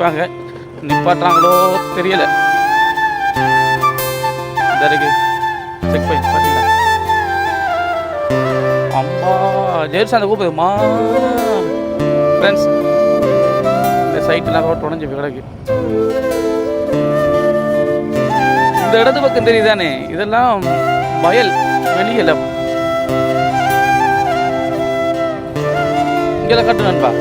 நிற்பாங்க நிப்பாட்டுறாங்களோ தெரியல. இந்த செக் பண்ணி பார்த்தீங்களா? அம்மா ஜெயர்ஸ் அந்த கூப்பிடுமா ஃப்ரெண்ட்ஸ் இந்த சைட்லாம் ரோட் உடஞ்சி கிடக்கு. இந்த இடது பக்கம் தெரியுதானே? இதெல்லாம் வயல் வெளியில் இங்கே கட்டு நண்பா.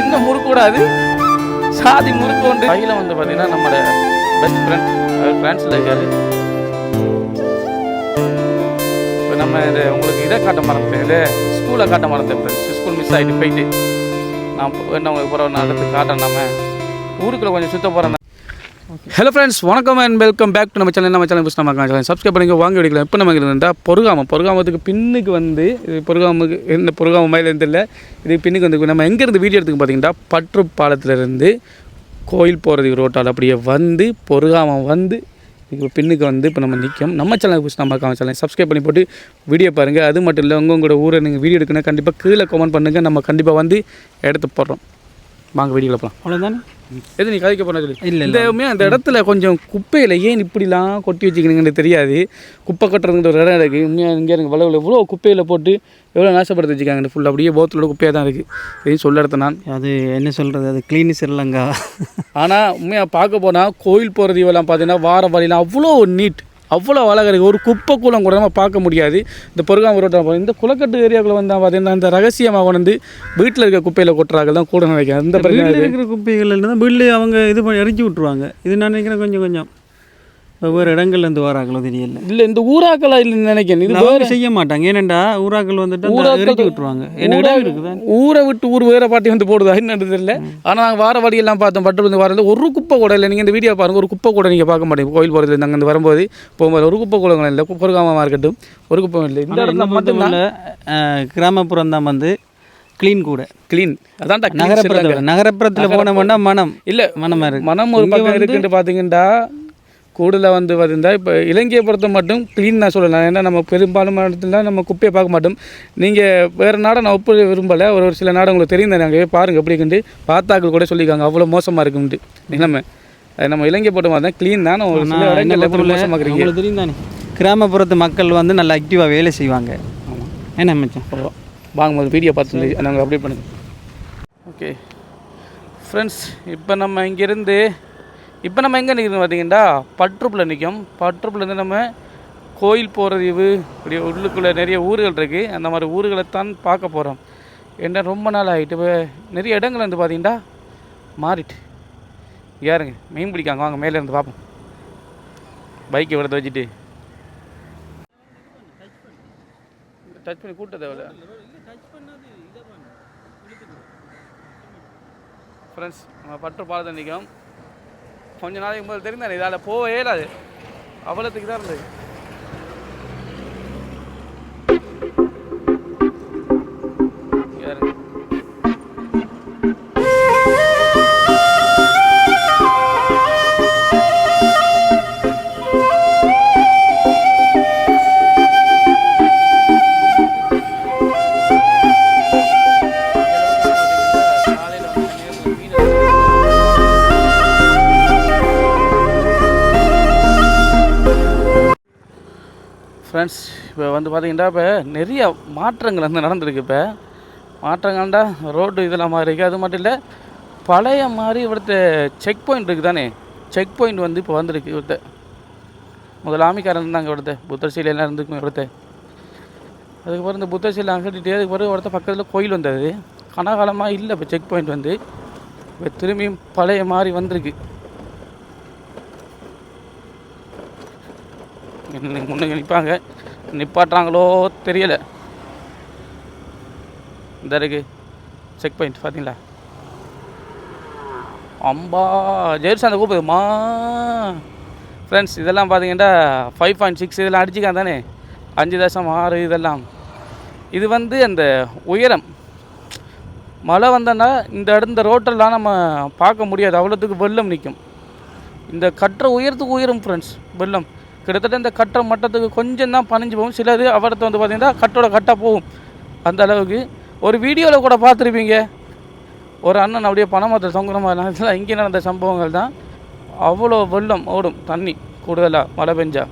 என்ன முறுக்கூடாது சாதி முறுக்கு ஒன்று. கையில் வந்து பார்த்தீங்கன்னா நம்மளோட பெஸ்ட் ஃப்ரெண்ட் அவர் இருக்காரு. இப்போ நம்ம இது உங்களுக்கு இதை காட்ட மறந்துட்டேன். இது ஸ்கூலை காட்ட மறந்தேன் ஃப்ரெண்ட்ஸ் ஸ்கூல் மிஸ் ஆகிட்டு போயிட்டு. நான் என்ன உங்களுக்கு போகிற நான் அடுத்து காட்டேன் நம்ம ஊருக்குள்ளே கொஞ்சம் சுத்த போகிறேன் ஹலோ ஃப்ரெண்ட்ஸ் வணக்கம் அண்ட் வெல்கம் பேக் டு நம்ம சேனல் நம்ம சேனல் புதுசு நம்ம சேனல் சப்ஸ்கிரைப் பண்ணி வாங்க வெடிக்கலாம். இப்போ நமக்கு இருந்தால் பொருகாமம் பொருகாமத்துக்கு பின்னுக்கு வந்து இது பொருகாமுக்கு இந்த பொருகாம மயில இருந்து இல்லை இது பின்னுக்கு வந்து நம்ம எங்கேருந்து வீடியோ எடுத்துக்கு பார்த்தீங்கன்னா பற்று பாலத்துலேருந்து கோயில் போகிறதுக்கு ரோட்டால் அப்படியே வந்து பொருகாமம் வந்து இப்போ பின்னுக்கு வந்து இப்போ நம்ம நிற்கும் நம்ம சேனல் புதுசு நம்ம சேனல் சப்ஸ்கிரைப் பண்ணி போட்டு வீடியோ பாருங்கள் அது மட்டும் இல்லை உங்க உங்களோட ஊரை நீங்கள் வீடியோ எடுக்கணும் கண்டிப்பாக கீழே கமெண்ட் பண்ணுங்கள் நம்ம கண்டிப்பாக வந்து எடுத்து போடுறோம். வாங்க வீடியோவில் போகலாம் அவ்வளோதானே எது நீ கதைக்க போன சொல்லி? இல்லை உண்மையா அந்த இடத்துல கொஞ்சம் குப்பையில் ஏன் இப்படிலாம் கொட்டி வச்சுக்கிறீங்கன்னு தெரியாது. குப்பை கட்டுறதுங்கிற ஒரு இடம் இருக்குது உண்மையாக இங்கே இருக்க வளவில் எவ்வளோ குப்பையில் போட்டு எவ்வளோ நாசப்படுத்தி வச்சுக்காங்க ஃபுல் அப்படியே போத்தலோட குப்பையாக தான் இருக்குது இதையும் சொல்ல இடத்த நான் அது என்ன சொல்கிறது அது க்ளீன் ஸ்ரீலங்கா. ஆனால் உண்மையாக பார்க்க போனால் கோயில் போகிறது இவெல்லாம் பார்த்தீங்கன்னா வார வழியெல்லாம் அவ்வளோ நீட் அவ்வளோ அழகாக இருக்குது ஒரு குப்பை கூலம் கூட நம்ம பார்க்க முடியாது. இந்த பொருகாம ரோட்டில் இந்த குளக்கட்டு ஏரியாக்குள்ள வந்தால் பார்த்தீங்கன்னா இந்த ரகசியமாக வந்து வீட்டில் இருக்க குப்பையில் கொட்டுறாங்க. தான் கூட நினைக்கிறேன் அந்த பிரச்சனை இருக்கிற குப்பைகள் தான் வீட்டில் அவங்க இது பண்ணி எரிஞ்சு விட்ருவாங்க இது நான் நினைக்கிறேன் கொஞ்சம் கொஞ்சம். ஒவ்வொரு இடங்கள்லேருந்து வராங்களோ தெரியல. இல்லை இந்த ஊராக்களா இல்லைன்னு நினைக்கிறேன். இது அவங்க செய்ய மாட்டாங்க. ஏனண்டா ஊராக்கள் வந்துட்டு ஊராக்கள் எரிஞ்சு விட்ருவாங்க என்ன ஊரை விட்டு ஊர் வேற பாட்டி வந்து போடுதா? என்னன்னு தெரியல. ஆனால் நாங்கள் வார வழியெல்லாம் பார்த்தோம். பட்டு வந்து வரல. ஒரு குப்பை கூட இல்லை. நீங்கள் இந்த வீடியோ பாருங்க. ஒரு குப்பை கூட நீங்கள் பார்க்க மாட்டீங்க. கோயில் போகிறது நாங்கள் இந்த வரும்போது போகும்போது ஒரு குப்பை கூட இல்லை. பொறுக்காம இருக்கட்டும் ஒரு குப்பை இல்லை. இந்த இடத்துல மட்டும்தான். கிராமப்புறம் தான் வந்து க்ளீன் கூட. க்ளீன் அதான்டா clean நகரப்புறத்தில். நகரப்புறத்தில் போனோம்னா மனம். இல்லை மனமாக இருக்கு. மனம் ஒரு பக்கம் இருக்குன்னு பார்த்தீங்கன்னா கூடுதலாக வந்து பார்த்தீங்கன்னா இப்போ இலங்கையை பொறுத்த மட்டும் க்ளீன் நான் சொல்லலாம் ஏன்னா நம்ம பெரும்பாலும் இடத்துல நம்ம குப்பையை பார்க்க மாட்டோம். நீங்கள் வேறு நாடை நான் ஒப்பு விரும்பலை. ஒரு ஒரு சில நாடு உங்களுக்கு தெரியும் நாங்கள் பாருங்கள் எப்படி இருக்குன்ட்டு. பார்த்தாக்கள் கூட சொல்லியிருக்காங்க. அவ்வளோ மோசமாக இருக்குன்ட்டு. நிலைமை. அது நம்ம இலங்கை போட்டு பார்த்தா க்ளீன் தான். ஒரு சில இடங்கள்ல எப்படி மோசமாக்குறீங்க உங்களுக்கு தெரியும் தானே. கிராமப்புறத்து மக்கள் வந்து நல்லா ஆக்டிவாக வேலை செய்வாங்க. ஆமாம் என்ன மச்சான் வாங்கும்போது வீடியோ பார்த்து நாங்கள் அப்டேட் பண்ணுங்க. ஓகே ஃப்ரெண்ட்ஸ் இப்போ நம்ம இங்கேருந்து இப்போ நம்ம எங்கே நிற்கிறோம் பார்த்தீங்கன்னா பட்ருப்பில் நிற்கும் பட்ருப்பிலேருந்து நம்ம கோயில் போகிறதிவு இப்படி உள்ளுக்குள்ளே நிறைய ஊர்கள் இருக்குது அந்த மாதிரி ஊர்களை தான் பார்க்க போகிறோம் என்ன ரொம்ப நாள் ஆகிட்டு இப்போ நிறைய இடங்கள் வந்து பார்த்தீங்கன்னா மாறிட்டு. யாருங்க? மீன் பிடிக்காங்க. வாங்க மேலே இருந்து பார்ப்போம் பைக்கை விடத்தை வச்சுட்டு. டச் பண்ணி கூட்ட தேவையில்ல ஃப்ரெண்ட்ஸ் நம்ம பட்டு பாலத்தை நிற்கும் கொஞ்ச நாளைக்கு முதல் தெரிந்தேன் இதால் போகவே இல்லாது அவ்வளோத்துக்கு தான் இருந்தது. இப்போ வந்து பார்த்தீங்கன்னா இப்போ நிறைய மாற்றங்கள் வந்து நடந்திருக்கு இப்போ. மாற்றங்கள்டா ரோடு இதெல்லாம் மாதிரி இருக்குது அது மட்டும் இல்லை பழைய மாதிரி இவிடுத்த செக் பாயிண்ட் இருக்குது தானே. செக் பாயிண்ட் வந்து இப்போ வந்திருக்கு இவிடுத்த முதலாமிக்காரன் இருந்தாங்க இவிடுத்த புத்தர் சிலையெல்லாம் இருந்துக்கும் இவிடுத்த அதுக்கப்புறம் இந்த புத்தர் சிலை அகட்டிட்டு அதுக்கப்புறம் ஒருத்த பக்கத்தில் கோயில் வந்தது. கனகாலமாக இல்லை இப்போ செக் பாயிண்ட் வந்து. இப்போ திரும்பியும் பழைய மாதிரி வந்திருக்கு. இன்னைக்கு நிற்பாங்க நிப்பாட்டுறாங்களோ தெரியல. இந்த இருக்கு. செக் பாயிண்ட் பார்த்தீங்களா? அம்பா ஜெயர்ஸ் அந்த கூப்பிடுமா ஃப்ரெண்ட்ஸ் இதெல்லாம் பார்த்தீங்கன்னா ஃபைவ் பாயிண்ட் சிக்ஸ் இதெல்லாம் அடிச்சுக்கான் தானே. அஞ்சு தசம் ஆறு இதெல்லாம். இது வந்து அந்த உயரம். மழை வந்தோன்னா இந்த இடத்த ரோட்டெல்லாம் நம்ம பார்க்க முடியாது. அவ்வளோத்துக்கு வெள்ளம் நிற்கும். இந்த கட்டுற உயரத்துக்கு உயரும் ஃப்ரெண்ட்ஸ் வெள்ளம். கிட்டத்தட்ட இந்த கட்டுற மட்டத்துக்கு கொஞ்சம் தான் பணிஞ்சு போகும். சிலது அவரத்தை வந்து பார்த்திங்கன்னா கட்டோட கட்டாக போகும். அந்த அளவுக்கு. ஒரு வீடியோவில் கூட பார்த்துருப்பீங்க. ஒரு அண்ணன் அப்படியே பணமரத்தில் தொங்குற மாதிரி இங்கே நடந்த சம்பவங்கள் தான். அவ்வளோ வெள்ளம் ஓடும். தண்ணி கூடுதலாக மழை பெஞ்சா.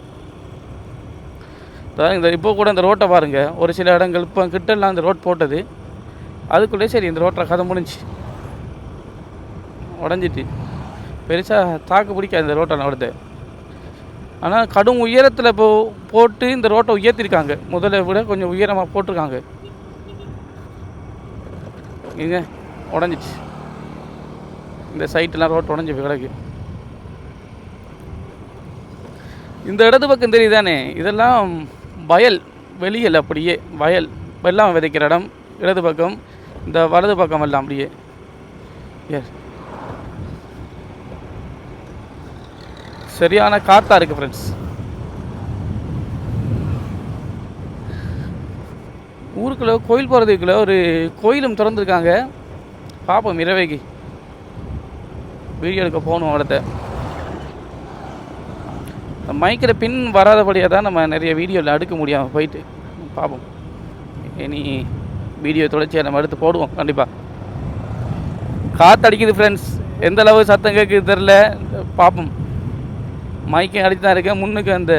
அதாவது இந்த இப்போ கூட இந்த ரோட்டை பாருங்கள் ஒரு சில இடங்கள் இப்போ கிட்டலாம் இந்த ரோட் போட்டது. அதுக்குள்ளே சரி இந்த ரோட்டில் கதை முடிஞ்சு. உடஞ்சிட்டு. பெருசாக தாக்கு பிடிக்காது இந்த ரோட்டை நடத்து ஆனால் கடும் உயரத்தில் இப்போ போட்டு இந்த ரோட்டை உயர்த்திருக்காங்க. முதல்ல விட கொஞ்சம் உயரமாக போட்டிருக்காங்க. இங்க உடஞ்சிச்சு. இந்த சைட்டெலாம் ரோட் உடஞ்சி கிடக்கு. இந்த இடது பக்கம் தெரியுதானே? இதெல்லாம் வயல் வெளியல் அப்படியே வயல் வெள்ளம் விதைக்கிற இடம் இடது பக்கம் இந்த வலது பக்கம் எல்லாம் அப்படியே. எஸ் சரியான காற்றாக இருக்குது ஃப்ரெண்ட்ஸ் ஊருக்குள்ளே கோயில் போகிறதுக்குள்ளே ஒரு கோயிலும் திறந்துருக்காங்க. பார்ப்போம் இரவைக்கு. வீடியோ எடுக்க போகணும் இடத்த மைக்கில் பின் வராதபடியாக தான் நம்ம நிறைய வீடியோவில் எடுக்க முடியாமல் போயிட்டு பார்ப்போம் இனி வீடியோ தொடர்ச்சியாக நம்ம எடுத்து போடுவோம் கண்டிப்பாக காற்றடிக்குது ஃப்ரெண்ட்ஸ் எந்த அளவு சத்தம் கேட்குது தெரில பார்ப்போம் மைக்கும் அடித்து தான் இருக்கேன் முன்னுக்கு அந்த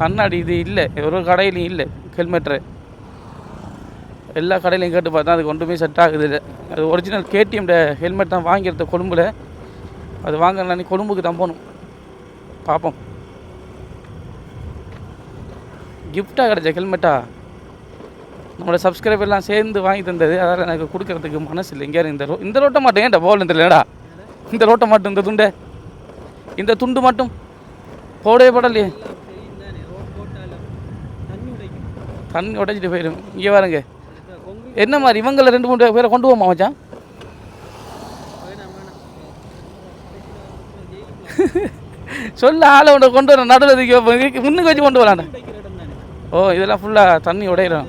கண்ணாடி இது இல்லை. ஒரு கடையிலையும் இல்லை. ஹெல்மெட்ரு எல்லா கடையிலையும் கேட்டு பார்த்தா அதுக்கு ஒன்றுமே செட் ஆகுது இல்லை. அது ஒரிஜினல் கேடிஎம்ட ஹெல்மெட் தான் வாங்கியிருந்த கொழும்புல. அது வாங்கலாம் கொழும்புக்கு தான் போகணும். பார்ப்போம் கிஃப்டாக கிடச்ச ஹெல்மெட்டா? நம்மளோட சப்ஸ்கிரைபர்லாம் சேர்ந்து வாங்கி தந்தது. அதால் எனக்கு கொடுக்கறதுக்கு மனசு இல்லை. இங்கே இந்த ரோ இந்த ரோட்டை மட்டும் ஏன்டா போகல தெரியலடா? இந்த ரோட்டை மட்டும் இந்த துண்டை? இந்த துண்டு மட்டும்? போடவே போடலையே. தண்ணி உடைச்சிட்டு போயிடும். இங்கே பாருங்க. என்ன மாதிரி? இவங்களை ரெண்டு மூணு பேரை கொண்டு போமா மச்சான்? சொல்ல ஆளை ஒன்று கொண்டு வர நடுவில் முன்னுக்கு வச்சு கொண்டு வராண்டா ஓ இதெல்லாம் ஃபுல்லாக தண்ணி உடையிடும்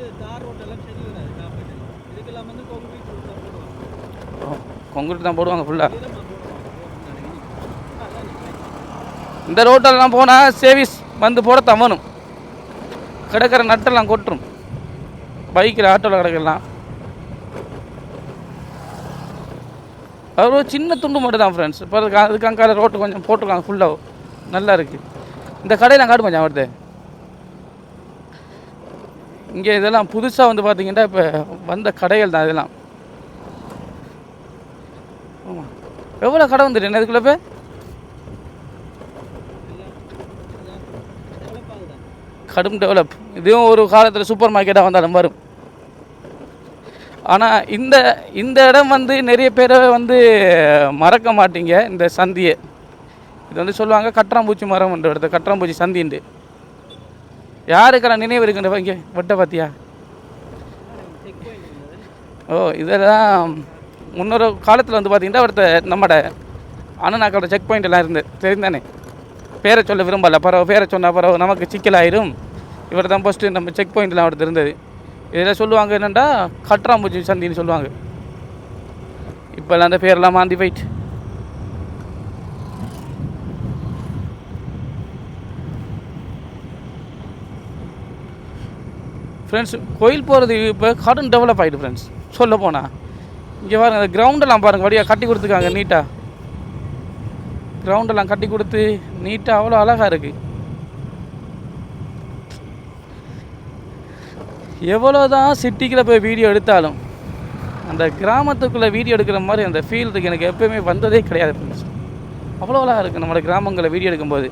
கொங்குட்டு தான் போடுவாங்க ஃபுல்லாக இந்த ரோட்டெல்லாம் போனால் சேவிஸ் வந்து போட தவணும் கிடக்கிற நட்டெல்லாம் கொட்டுரும். பைக்கில் ஆட்டோவில் கிடக்கலாம். அது ஒரு சின்ன துண்டு மட்டும் தான் ஃப்ரெண்ட்ஸ் இப்போ அதுக்கு அதுக்கு ரோட்டு கொஞ்சம் போட்டிருக்காங்க ஃபுல்லாக நல்லா இருக்குது இந்த கடையெல்லாம் காட்டு கொஞ்சம் வருது இங்கே இதெல்லாம் புதுசாக வந்து பார்த்தீங்கன்னா இப்போ வந்த கடைகள் தான் இதெல்லாம். ஆமாம் எவ்வளோ கடை வந்துட்டு என்ன இதுக்குள்ளே போய் கடும் டெவலப் இதுவும் ஒரு காலத்தில் சூப்பர் மார்க்கெட்டாக வந்தாலும் வரும். ஆனால் இந்த இந்த இடம் வந்து நிறைய பேரை வந்து மறக்க மாட்டீங்க இந்த சந்தியை. இது வந்து சொல்லுவாங்க கற்றாம்பூச்சி மரம்ன்ற இடத்த கற்றாம்பூச்சி சந்தின்ட்டு யாருக்கெல்லாம் நினைவு இருக்குன்ற இங்கே வெட்ட பார்த்தியா ஓ இதெல்லாம் முன்னொரு காலத்தில் வந்து பார்த்தீங்கன்னா ஒருத்த நம்மட அண்ணனாக்களோட செக் பாயிண்ட் எல்லாம் இருந்து தெரிந்தானே? பேரை சொல்ல விரும்பலை. பரவ பேரை சொன்னால் பரவ நமக்கு சிக்கலாயிரும். இவர் தான் ஃபஸ்ட்டு நம்ம செக் பாயிண்டில் அவர்கிட்ட இருந்தது. இதில் சொல்லுவாங்க என்னென்னா கட்ராம்பூச்சி சந்தின்னு சொல்லுவாங்க. இப்போல்லாம் அந்த பேரெல்லாம் மாந்தி போயிட்டு. ஃப்ரெண்ட்ஸ் கோயில் போகிறது இப்போ கடன் டெவலப் ஆகிட்டு ஃப்ரெண்ட்ஸ் சொல்ல போனால் இங்கே பாருங்க அந்த கிரவுண்டெல்லாம் பாருங்கள் வழியாக கட்டி கொடுத்துருக்காங்க நீட்டாக கிரவுண்டெல்லாம் கட்டி கொடுத்து நீட்டாக அவ்வளோ அழகாக இருக்குது எவ்வளோ தான் சிட்டிக்குள்ளே போய் வீடியோ எடுத்தாலும் அந்த கிராமத்துக்குள்ளே வீடியோ எடுக்கிற மாதிரி அந்த ஃபீல் இருக்கு எனக்கு எப்போயுமே வந்ததே கிடையாது ஃப்ரெண்ட்ஸ் அவ்வளோ அழகாக இருக்குது நம்மளோட கிராமங்களில் வீடியோ எடுக்கும்போது.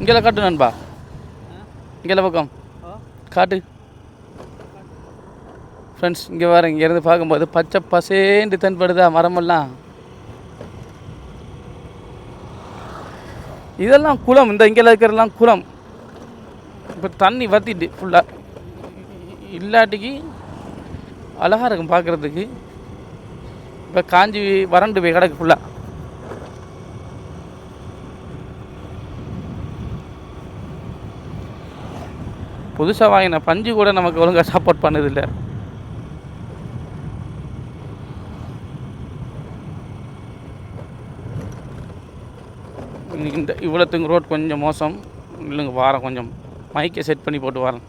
இங்கெல்லாம் காட்டு நண்பா. இங்கெல்லாம் பக்கம். காட்டு. ஃப்ரெண்ட்ஸ் இங்கே வர இங்கேருந்து பார்க்கும்போது பச்சை பசேண்டு தென்படுதா மரமெல்லாம்? இதெல்லாம் குளம். இந்த இங்கே இருக்கிறதெல்லாம் குளம். இப்போ தண்ணி வத்திட்டு ஃபுல்லாக இல்லாட்டிக்கு அழகாக இருக்கும் பார்க்குறதுக்கு இப்போ காஞ்சி வறண்டு போய் கிடக்கு ஃபுல்லாக புதுசாக வாங்கின பஞ்சு கூட நமக்கு ஒழுங்காக சப்போர்ட் பண்ணதில்லை. இந்த இவ்வளோத்துக்கு ரோட் கொஞ்சம் மோசம். இல்லைங்க வாரம் கொஞ்சம். மைக்கை செட் பண்ணி போட்டு வரேன்.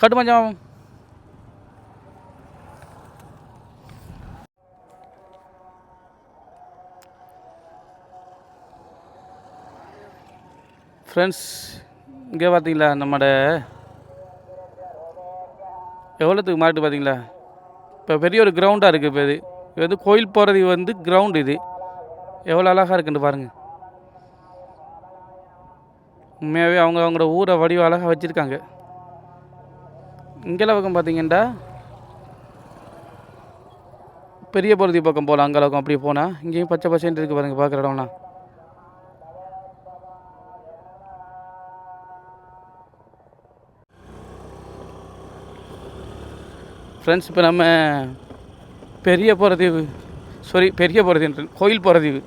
கட்டு ஃப்ரெண்ட்ஸ் இங்கே பார்த்தீங்களா நம்மட எவ்வளோத்துக்கு மாட்டு பார்த்தீங்களா? இப்போ பெரிய ஒரு கிரவுண்டாக இருக்குது இப்போ இது. இது வந்து கோயில் போகிறது வந்து கிரவுண்டு இது. எவ்வளோ அழகாக இருக்குன்னு பாருங்கள் உண்மையாகவே அவங்க அவங்களோட ஊரை வடிவ அழகாக வச்சுருக்காங்க. இங்கே பக்கம் பார்த்தீங்கன்னா பெரிய பொருதி பக்கம் போகலாம் அங்கெல்லாம் அப்படியே போனால் இங்கேயும் பச்சை பச்சைன்ட்டு இருக்குது பாருங்கள் பார்க்குற இடம்லாம். ஃப்ரெண்ட்ஸ் இப்போ நம்ம பெரிய போகிறதீவு சாரி பெரிய போகிறதீவு கோயில் போகிறதீவு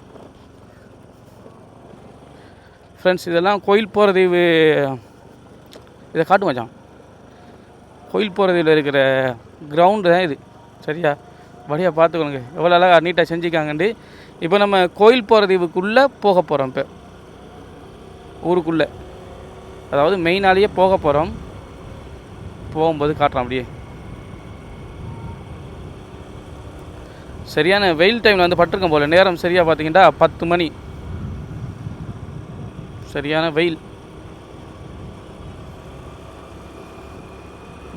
ஃப்ரெண்ட்ஸ் இதெல்லாம் கோயில் போகிறதீவு இதை காட்டு மச்சான். கோயில் போகிறதுல இருக்கிற கிரவுண்டு தான் இது. சரியா? வழியாக பார்த்துக்கணுங்க எவ்வளோ அழகாக நீட்டாக செஞ்சுக்காங்கண்டு இப்போ நம்ம கோயில் போகிறதீவுக்குள்ளே போக போகிறோம் இப்போ. ஊருக்குள்ளே. அதாவது மெயினாலேயே போக போகிறோம் போகும்போது காட்டுறோம் அப்படியே. சரியான வெயில் டைமில் வந்து பட்டிருக்கும் போல். நேரம் சரியாக பார்த்தீங்கன்னா பத்து மணி. சரியான வெயில்.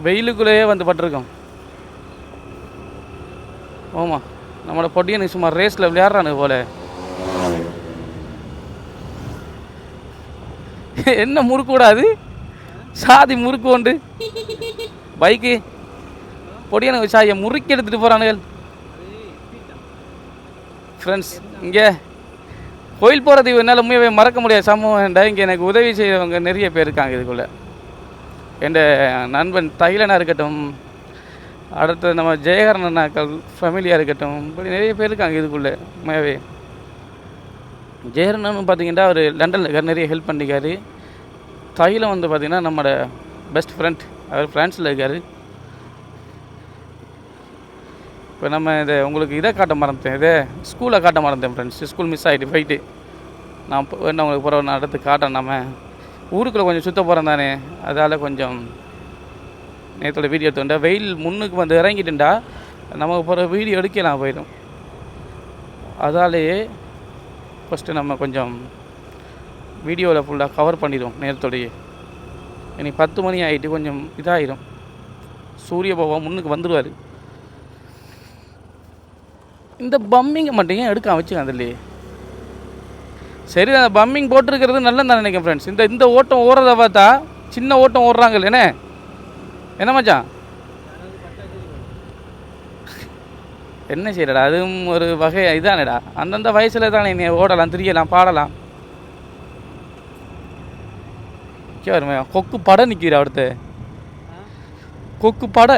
வெயிலுக்குள்ளேயே வந்து பட்டிருக்கோம். ஆமாம் நம்மளோட பொடியனுக்கு சும்மா ரேஸில் விளையாடுறானு போல. என்ன முறுக்கு கூடாது சாதி முறுக்கு உண்டு பைக்கு. பொடியனுக்கு சாயை முறுக்கி எடுத்துகிட்டு போகிறானுகள் ஃப்ரெண்ட்ஸ் இங்கே கோயில் போகிறது என்னால் உண்மையாகவே மறக்க முடியாத சம்பவம் இங்கே எனக்கு உதவி செய்கிறவங்க நிறைய பேர் இருக்காங்க இதுக்குள்ளே. என் நண்பன் தைலனாக இருக்கட்டும் அடுத்து நம்ம ஜெயகரன் அண்ணாக்கள் ஃபேமிலியாக இருக்கட்டும் இப்படி நிறைய பேர் இருக்காங்க இதுக்குள்ளே உண்மையாகவே ஜெயகரன் பார்த்தீங்கன்னா அவர் லண்டனில் இருக்கார் நிறைய ஹெல்ப் பண்ணிக்காரு தைலம் வந்து பார்த்திங்கன்னா நம்மளோட பெஸ்ட் ஃப்ரெண்ட் அவர் ஃப்ரான்ஸில் இருக்கார். இப்போ நம்ம இதை உங்களுக்கு இதை காட்ட மறந்துட்டேன். இதை ஸ்கூலை காட்ட மறந்தேன் ஃப்ரெண்ட்ஸ் ஸ்கூல் மிஸ் ஆகிட்டு போயிட்டு நான் இப்போ என்ன உங்களுக்கு பிறகு நான் அடுத்து காட்டேன் நம்ம ஊருக்குள்ளே கொஞ்சம் சுத்த போகிறேன் தானே. அதால் கொஞ்சம் நேற்றோட வீடியோ எடுத்துட்டா வெயில் முன்னுக்கு வந்து இறங்கிட்டுண்டா. நமக்கு பிறகு வீடியோ எடுக்கலாம் போயிடும். அதாலேயே ஃபஸ்ட்டு நம்ம கொஞ்சம் வீடியோவில் ஃபுல்லாக கவர் பண்ணிடுவோம் நேரத்தோடையே. இனி பத்து மணி ஆகிட்டு கொஞ்சம் இதாகிடும் சூரிய பகவான் முன்னுக்கு வந்துடுவார். இந்த பம்மிங்கை மட்டும் ஏன் எடுக்க வச்சுக்க அதுலேயே சரி அந்த பம்மிங் போட்டிருக்கிறது நல்லா நான் நினைக்கிறேன் ஃப்ரெண்ட்ஸ் இந்த இந்த ஓட்டம் ஓடுறத பார்த்தா சின்ன ஓட்டம் ஓடுறாங்க என்ன? என்ன மச்சான்? என்ன செய்யலடா அதுவும் ஒரு வகை இதானேடா. அந்தந்த வயசில் தானே நீ ஓடலாம் திரியலாம் பாடலாம். வருமே கொக்கு படை நிற்கிறா அடுத்து. கொக்கு படை.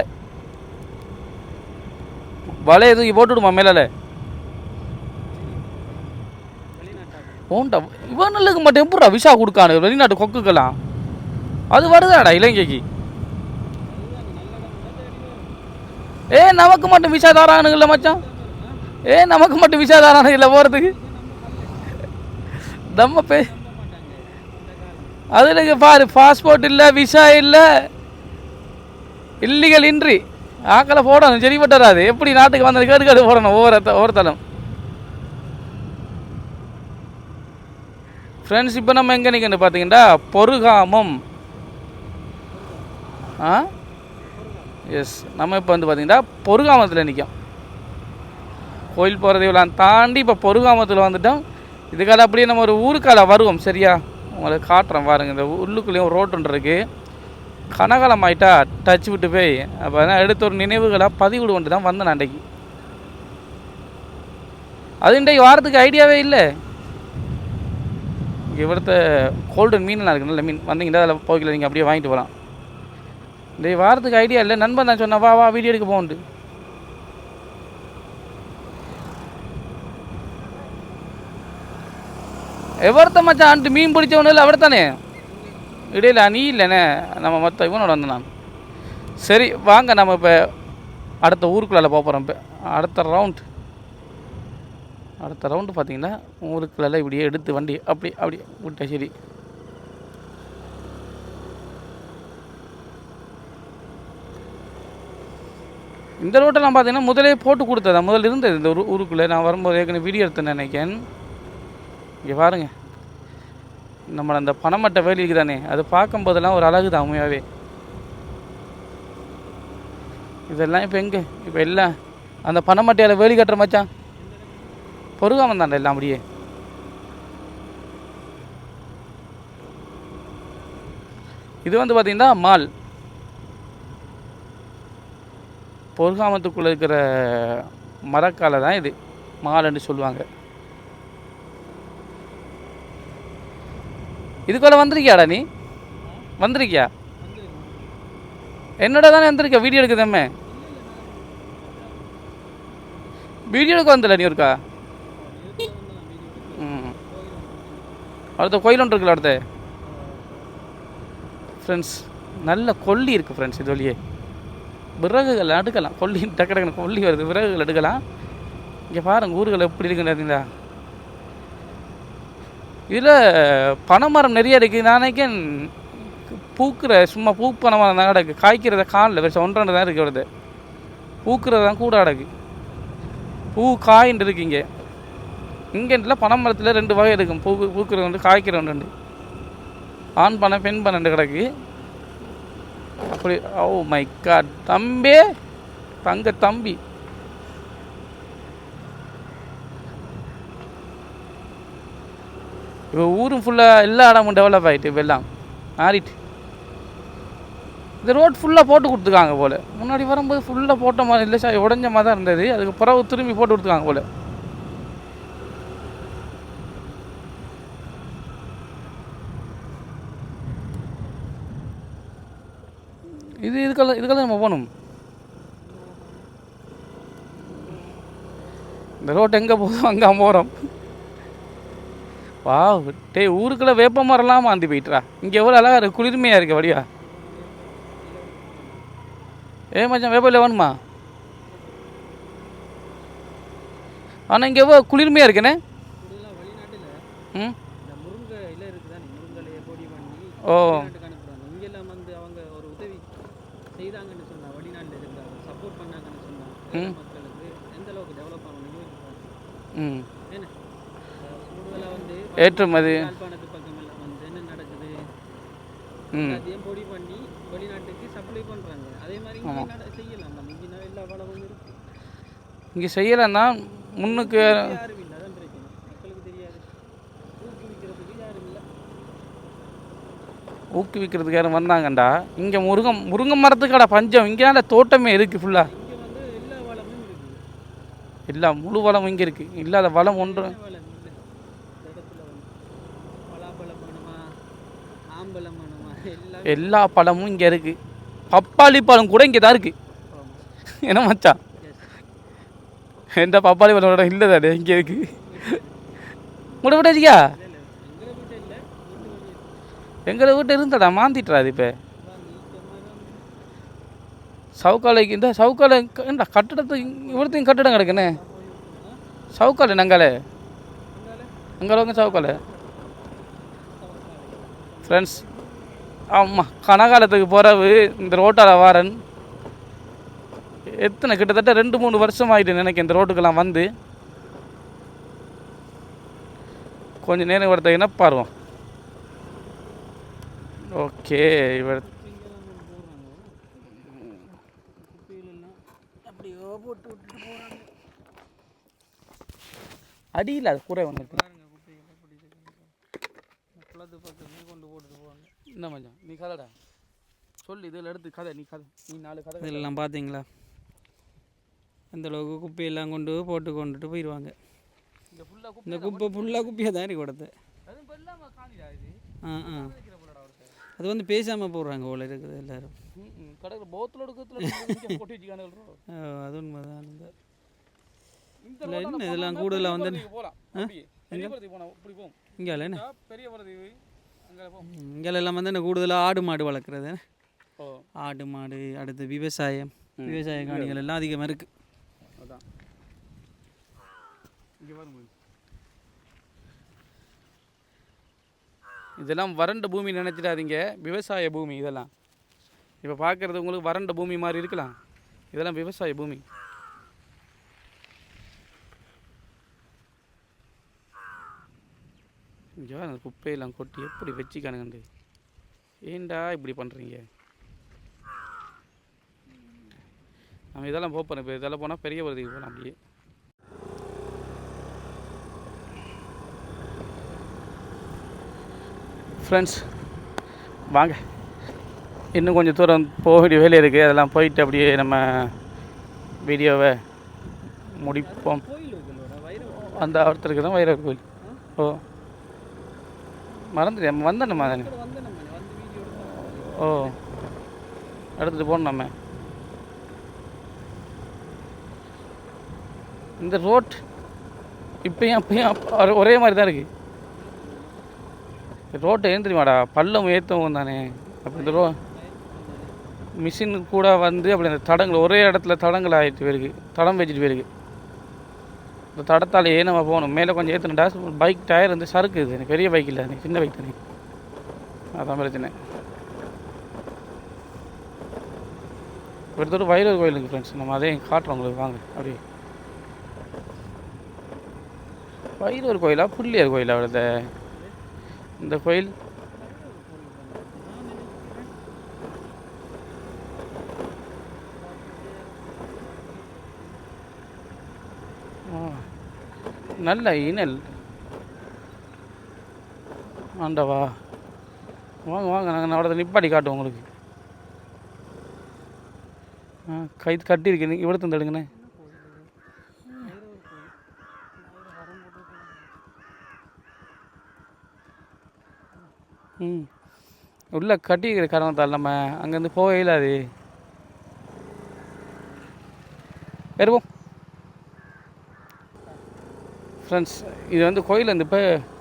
வலையை தூக்கி மேலே போண்டா இவன் இவனுக்கு மட்டும் எப்படா விசா கொடுக்கானு? வெளிநாட்டு கொக்குக்கெல்லாம். அது வருதாடா இலங்கைக்கு? ஏ நமக்கு மட்டும் விசா தாரானுங்கல்ல மச்சான்? ஏ நமக்கு மட்டும் விசா தாரானுங்கல்ல போகிறதுக்கு தம்ம பே அதுல பாரு பாஸ்போர்ட் இல்லை விசா இல்லை. இல்லீகல் இன்றி. ஆக்களை போடணும் சரிப்பட்டு வராது. எப்படி நாட்டுக்கு வந்தது கேடு கேடு போடணும் ஒவ்வொரு ஒவ்வொருத்தலும் ஃப்ரெண்ட்ஸ் இப்போ நம்ம எங்கே நிற்கணும் பார்த்தீங்கன்னா பொருகாமம். ஆ? எஸ் நம்ம இப்போ வந்து பார்த்தீங்கன்னா பொருகாமத்தில் நிற்கும் கோயில் போகிறதையெல்லாம் தாண்டி இப்போ பொருகாமத்தில் வந்துட்டோம். இதுக்கால அப்படியே நம்ம ஒரு ஊருக்கால வருவோம் சரியா? உங்களுக்கு காட்டுறேன் பாருங்கள் இந்த உள்ளுக்குள்ளேயும் ரோட்டுன்றிருக்கு இருக்குது கனகாலம் ஆயிட்டா டச் விட்டு போய் அப்போ அதான் எடுத்த ஒரு நினைவுகளாக பதிவிடு கொண்டு தான் வந்தேன் அன்றைக்கு. அது இன்றைக்கு வாரத்துக்கு ஐடியாவே இல்லை. இங்கே கோல்டன் மீன்லாம் இருக்கு நல்ல மீன். வந்தீங்கன்னா அதில் போய்க்கல நீங்கள் அப்படியே வாங்கிட்டு போகலாம். இந்த வாரத்துக்கு ஐடியா இல்லை. நண்பன் நான் சொன்னேன் வா வா வீடியோ எடுக்க போகுண்டு எவர்த்த மச்சான் ஆண்டு மீன் பிடிச்சவனு இல்லை அவர் தானே இடையில அணி இல்லைண்ணே நம்ம மொத்த இவனோட வந்தேன் நான். சரி வாங்க நம்ம இப்போ அடுத்த ஊருக்குள்ளால போகிறோம் இப்போ அடுத்த ரவுண்ட் அடுத்த ரவுண்டு பார்த்தீங்கன்னா ஊருக்குள்ளெல்லாம் இப்படியே எடுத்து வண்டி அப்படி அப்படி விட்ட சரி. இந்த ரோட்டெல்லாம் பார்த்தீங்கன்னா முதலே போட்டு கொடுத்ததா? முதல்ல இருந்தது இந்த ஊருக்குள்ளே. நான் வரும்போது ஏற்கனவே வீடியோ எடுத்தேன் நினைக்கிறேன். இங்கே பாருங்கள் நம்ம அந்த பணமட்ட வேலிக்கு தானே அது பார்க்கும்போதெல்லாம் ஒரு அழகு தான் உண்மையாகவே இதெல்லாம் இப்போ எங்கே? இப்போ எல்லாம் அந்த பணமட்டையால் வேலி கட்டுற மச்சான். பொறுகாம தாண்டா எல்லாம் அப்படியே. இது வந்து பார்த்திங்கன்னா மால். பொருகாமத்துக்குள்ளே இருக்கிற மரக்காலை தான் இது. மால்னு சொல்லுவாங்க. இதுக்குள்ள வந்திருக்கியாடா நீ? வந்திருக்கியா? என்னோட தானே வந்திருக்க வீடியோ எடுக்குதம்மே வீடியோ எடுக்க வந்தல நீ இருக்கா ம். அடுத்த கோயில் ஒன்று இருக்குல்ல அடுத்த. ஃப்ரெண்ட்ஸ் நல்ல கொல்லி இருக்குது ஃப்ரெண்ட்ஸ் இது வழியே. விறகுகள் அடுக்கலாம். கொல்லி டக்கு டக்குனு கொல்லி வருது. விறகுகள் எடுக்கலாம். இங்கே பாருங்க ஊர்கள் எப்படி இருக்குன்னு இதில் பனைமரம் நிறைய இருக்குது. நான் பூக்கிற சும்மா பூ பனைமரம் தான் கிடக்கு. காய்க்கிறத காணல வருஷம் ஒன்றரை தான் இருக்கிறது வருது. பூக்கிறது தான் கூட கிடக்கு. பூ காயின்னு இருக்கு இங்கே. இங்கே பனைமரத்தில் ரெண்டு வகை இருக்கும் பூ பூக்கிறது ஒன்று காய்க்கிற ஒன்று ஆண் பனை பெண் பனை ரெண்டு கிடக்கு. அப்படி ஓ மை காட் தம்பே தங்க தம்பி. இப்போ ஊரும் ஃபுல்லாக எல்லா இடமும் டெவலப் ஆகிட்டு இப்போ எல்லாம். மாறிட்டு. இந்த ரோட் ஃபுல்லாக போட்டு கொடுத்துருக்காங்க போல். முன்னாடி வரும்போது ஃபுல்லாக போட்ட மாதிரி இல்லை சார். உடஞ்ச மாதிரி தான் இருந்தது. அதுக்கு பிறகு திரும்பி போட்டு கொடுத்துருக்காங்க போல். இது இதுக்கெல்லாம் இதுக்கெல்லாம் நம்ம போகணும். இந்த ரோட் எங்கே போதும் அங்கே போகிறோம் வா டேய் ஊருக்குள்ளே வேப்ப மரம்லாம் மாந்தி போயிட்டுரா இங்கே எவ்வளோ அழகா இருக்கு குளிர்மையாக இருக்கு வடியா ஏ மச்சான் வேப்ப இல்லை வேணுமா ஆனால் இங்கே எவ்வளோ குளிர்மையாக இருக்குண்ணே ம்? வெளிநாட்டில் ம். ஓ மாதிரி இங்கே செய்யலைன்னா முன்னுக்கு இல்லை. ஊக்குவிக்கிறதுக்கு யாரும் இல்லை. வந்தாங்கண்டா? இங்கே முருங்கை முருங்கை மரத்துக்கடா பஞ்சம். இங்கே தோட்டமே இருக்குது ஃபுல்லாக எல்லா முழு வளம் இங்கே இருக்குது இல்லாத வளம் ஒன்று என்ன வளம் இல்லை இந்த இடத்துல வந்து பலாப்பழம் வேணுமா ஆம்பழம் வேணுமா எல்லாம் எல்லா பழமும் இங்கே இருக்குது பப்பாளி பழம் கூட இங்கே தான் இருக்குது என்ன மச்சான் எந்த பப்பாளி பழமோட இல்லை தானே இங்கே இருக்கு. உங்களோட வீட்டு வச்சிக்கா எங்களை வீட்டு இருந்தடா மாந்திட்டுறா அது இப்போ. சவுக்காலைக்கு இந்த சவுக்காலை ஏண்டா கட்டடத்துக்கு இவ்வளோத்தையும் கட்டடம் கிடக்குண்ணே சவுக்காலை நங்காலே? அங்கே சவுக்காலை. ஃப்ரெண்ட்ஸ் ஆமாம் கனகாலத்துக்கு பிறகு இந்த ரோட்டால வாரன். எத்தனை கிட்டத்தட்ட ரெண்டு மூணு வருஷம் ஆகிட்டு நினைக்கிறேன் இந்த ரோட்டுக்கெல்லாம் வந்து. கொஞ்சம் நேரம் எடுத்தீங்கன்னா பாருவோம். ஓகே இவர். அடியில் அது கூட ஒன்று பாருங்க குப்பைகள் எப்படி குளத்து பக்கமே கொண்டு போட்டுட்டு போவாங்க இந்த மச்சான்? நீ கதைடா. சொல்லு இதில் எடுத்து கதை நீ கதை. நீ நாலு கதை. இதெல்லாம் பார்த்தீங்களா? அந்த அளவுக்கு குப்பையெல்லாம் கொண்டு போட்டு கொண்டுட்டு போயிடுவாங்க இந்த குப்பை ஃபுல்லாக குப்பையாக தான் இருக்கு கொடுத்து ஆ ஆ. அது வந்து பேசாமல் போடுறாங்க போல இருக்குது எல்லாரும். அது உண்மைதான். இந்த இல்ல, என்ன இதெல்லாம் போனோம்னா கூடுதலா பெரிய வந்து- இங்கே என்ன? பெரிய பருத்தி அங்கே போகும் இங்கே எல்லாம் வந்து என்ன கூடுதலாக ஆடு மாடு வளர்க்குறது. ஆடு மாடு அடுத்து விவசாயம் விவசாய காணிகள் எல்லாம் அதிகமாக இருக்குது பாருங்க இதெல்லாம் வறண்ட பூமி நினைச்சிடாதீங்க. விவசாய பூமி இதெல்லாம். இப்போ பார்க்குறது உங்களுக்கு வறண்ட பூமி மாதிரி இருக்கலாம். இதெல்லாம் விவசாய பூமி. இங்கே அந்த குப்பையெல்லாம் கொட்டி எப்படி வச்சுக்கானுங்கண்டு ஏண்டா இப்படி பண்ணுறீங்க நம்ம இதெல்லாம் போகிறோம் இப்போ இதெல்லாம் போனால் பெரிய வருதுக்கு போகலாம் அப்படியே. ஃப்ரெண்ட்ஸ் வாங்க. இன்னும் கொஞ்சம் தூரம் போக வேண்டிய வேலை இருக்குது அதெல்லாம் போயிட்டு அப்படியே நம்ம வீடியோவை முடிப்போம். அந்த ஒருத்தருக்கு தான் வைரவர் கோயில் ஓ. மறந்துட்டேன் வந்தேன்மா? தானே ஓ. எடுத்துகிட்டு போகணும் நம்ம இந்த ரோட் இப்பயும் அப்பயும் ஒரே மாதிரி தான் இருக்குது ரோட்டை ஏன் தெரியுமாடா? பள்ளம் ஏற்றவும் தானே. அப்போ இந்த ரோ மிஷின் கூட வந்து அப்படி அந்த தடங்கள் ஒரே இடத்துல தடங்கள் ஆகிட்டு போயிருக்கு. தடம் வச்சுட்டு போயிருக்கு. இந்த தடத்தாலேயே நம்ம போகணும். மேலே கொஞ்சம் ஏற்றணும் பைக் டயர் வந்து சறுக்குது. எனக்கு பெரிய பைக் இல்லை. எனக்கு சின்ன பைக் தானே. அதான் பிரச்சனை. ஒருத்தர் வைரவர் கோயிலுக்கு ஃப்ரெண்ட்ஸ் நம்ம அதையும் காட்டுறோம் உங்களுக்கு. வாங்க. அப்படியே. வைரவர் கோயிலா புள்ளியர் கோயிலா வருது இந்த கோயில் ஆ, நல்ல இனல் ஆண்டவா வாங்க வாங்க நாங்கள் நான் நிப்பாட்டி காட்டுவோம் உங்களுக்கு ஆ கை கட்டியிருக்கு நீங்கள் இவ்வளோ தந்துடுங்கண்ணே ம் உள்ளே கட்டிக்கிற காரணத்தால் நம்ம அங்கேருந்து போக இல்லாது வருவோம் ஃப்ரெண்ட்ஸ் இது வந்து கோயில் வந்து இப்போ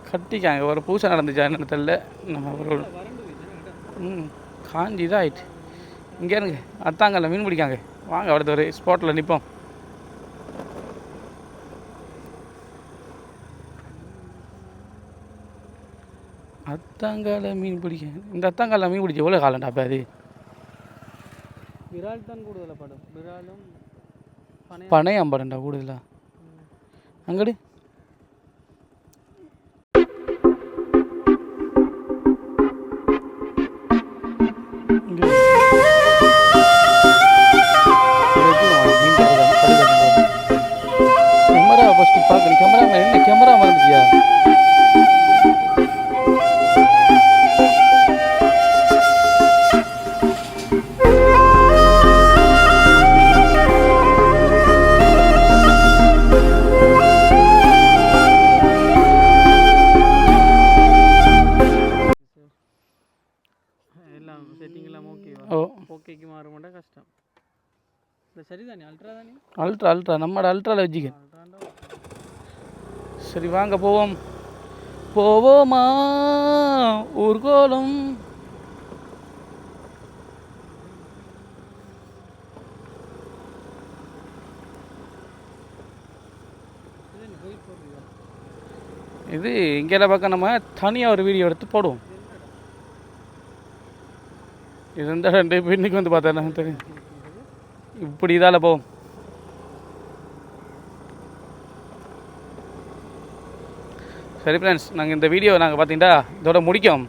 கட்டிக்காங்க. ஒரு பூசை நடந்துச்சா என்னன்னு தெரியல. நம்ம ஒரு ம் காஞ்சி தான் ஆயிட்டு இங்கே இருங்க. அத்தாங்கல்ல மீன் பிடிக்காங்க. வாங்க அடுத்த ஒரு ஸ்பாட்டில் நிற்போம் அத்தாங்கால மீன் பிடிக்க இந்த அத்தாங்கால மீன் பிடிச்ச எவ்வளோ காலம்டா அப்போ அது? விரால் தான் கூடுதலாக படம். விராலும் பனை பனை அம்பரண்டா கூடுதலா. அங்கடு. அல்ட்ரா அல்ட்ரா நம்மட அல்ட்ராவில் வச்சுக்க சரி வாங்க போவோம். போவோமா? ஊர்கோலம். இது இது இங்கே பக்கம் நம்ம தனியாக ஒரு வீடியோ எடுத்து போடுவோம். இது ரெண்டு இன்னைக்கு வந்து பார்த்தா தெரியும். இப்படி இதால் போவோம். சரி ஃப்ரெண்ட்ஸ் நாங்கள் இந்த வீடியோ நாங்கள் பார்த்தீங்கன்னா இதோட முடிக்கும்.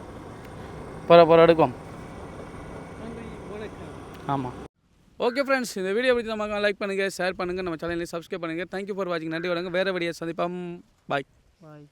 போகிற போகிற எடுக்கும். ஆமாம் ஓகே ஃப்ரெண்ட்ஸ் இந்த வீடியோ பற்றி நம்ம லைக் பண்ணுங்கள் ஷேர் பண்ணுங்கள் நம்ம சேனலையும் சப்ஸ்கிரைப் பண்ணுங்கள் தேங்க்யூ ஃபார் வாட்சிங் நன்றி வணக்கம். வேறு வீடியோ சந்திப்போம். பாய் பாய்